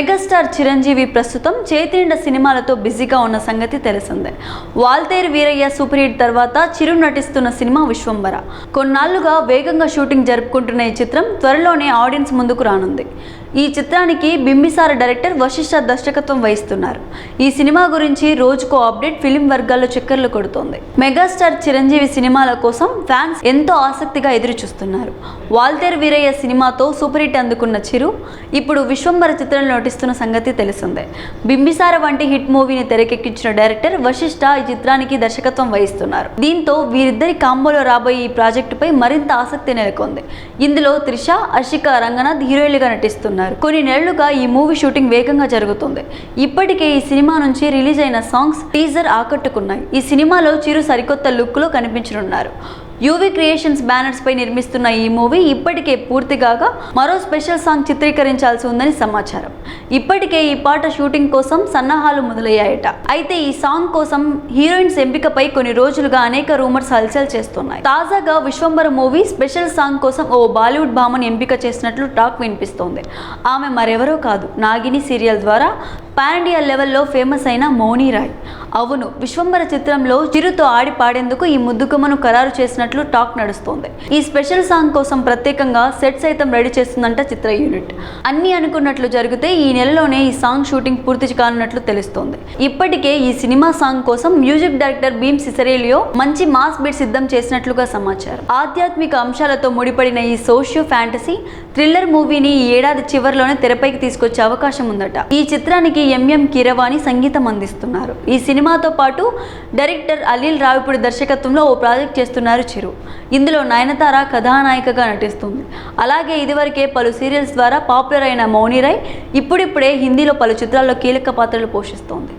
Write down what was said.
Megastar Chiranjeevi ప్రస్తుతం చేతినిండ సినిమాలతో బిజీగా ఉన్న సంగతి తెలిసిందే. వాల్తేర్ వీరయ్య సూపర్ హిట్ తర్వాత చిరు నటిస్తున్న సినిమా విశ్వంబర కొన్నాళ్ళుగా వేగంగా షూటింగ్ జరుపుకుంటున్న ఈ చిత్రం త్వరలోనే ఆడియన్స్ ముందుకు రానుంది. ఈ చిత్రానికి బింబిసార డైరెక్టర్ వశిష్ఠ దర్శకత్వం వహిస్తున్నారు. ఈ సినిమా గురించి రోజుకో అప్డేట్ ఫిలిం వర్గాల్లో చక్కర్లు కొడుతోంది. మెగాస్టార్ చిరంజీవి సినిమాల కోసం ఫ్యాన్స్ ఎంతో ఆసక్తిగా ఎదురు చూస్తున్నారు వాల్తేర్ వీరయ్య సినిమాతో సూపర్ హిట్ అందుకున్న చిరు ఇప్పుడు విశ్వంబర చిత్రంలో నటిస్తున్న సంగతి తెలిసిందే. బింబిసార వంటి హిట్ మూవీని తెరకెక్కించిన డైరెక్టర్ వశిష్ఠ ఈ చిత్రానికి దర్శకత్వం వహిస్తున్నారు. దీంతో వీరిద్దరి కాంబోలో రాబోయే ఈ ప్రాజెక్టుపై మరింత ఆసక్తి నెలకొంది. ఇందులో త్రిష అర్షిక రంగనాథ్ హీరోయిన్లుగా నటిస్తున్నారు. కొన్ని నెలలుగా ఈ మూవీ షూటింగ్ వేగంగా జరుగుతుంది. ఇప్పటికే ఈ సినిమా నుంచి రిలీజ్ అయిన సాంగ్స్ టీజర్ ఆకట్టుకున్నాయి. ఈ సినిమాలో చిరు సరికొత్త లుక్లో కనిపించనున్నారు. యూవీ క్రియేషన్స్ బ్యానర్స్ పై నిర్మిస్తున్న ఈ మూవీ ఇప్పటికే పూర్తి కాగా మరో స్పెషల్ సాంగ్ చిత్రీకరించాల్సి ఉందని సమాచారం. ఇప్పటికే ఈ పాట షూటింగ్ కోసం సన్నాహాలు మొదలయ్యాయట. అయితే ఈ సాంగ్ కోసం హీరోయిన్స్ ఎంపికపై కొన్ని రోజులుగా అనేక రూమర్స్ హల్చల్ చేస్తున్నాయి. తాజాగా విశ్వంబర మూవీ స్పెషల్ సాంగ్ కోసం ఓ బాలీవుడ్ భామను ఎంపిక చేసినట్లు టాక్ వినిపిస్తోంది. ఆమె మరెవరో కాదు. నాగిని సీరియల్ ద్వారా పాన్ ఇండియా లెవెల్లో ఫేమస్ అయిన మౌని రాయ్ అవును విశ్వంబర చిత్రంలో చిరుతో ఆడి పాడేందుకు ఈ ముద్దుగుమ్మను ఖరారు చేసినట్లు టాక్ నడుస్తోంది. ఈ స్పెషల్ సాంగ్ కోసం ప్రత్యేకంగా సెట్ సైతం రెడీ చేస్తుందంట చిత్ర యూనిట్. అన్ని అనుకున్నట్లు జరిగితే ఈ నెలలోనే ఈ సాంగ్ షూటింగ్ పూర్తి కానున్నట్లు తెలుస్తోంది. ఇప్పటికే ఈ సినిమా సాంగ్ కోసం మ్యూజిక్ డైరెక్టర్ భీమ్ సిసరేలియో మంచి మాస్ బీట్ సిద్ధం చేసినట్లుగా సమాచారం. ఆధ్యాత్మిక అంశాలతో ముడిపడిన ఈ సోషియో ఫ్యాంటసీ థ్రిల్లర్ మూవీని ఈ ఏడాది చివరిలోనే తెరపైకి తీసుకొచ్చే అవకాశం ఉందట. ఈ చిత్రానికి ఎంఎం కీరవాణి సంగీతం అందిస్తున్నారు. ఈ సినిమాతో పాటు డైరెక్టర్ అలీల్ రావిపూడి దర్శకత్వంలో ఓ ప్రాజెక్ట్ చేస్తున్నారు చిరు. ఇందులో నయనతార కథానాయికగా నటిస్తుంది. అలాగే ఇదివరకే పలు సీరియల్స్ ద్వారా పాపులర్ అయిన మౌనిరాయ్ ఇప్పుడిప్పుడే హిందీలో పలు చిత్రాల్లో కీలక పాత్రలు పోషిస్తోంది.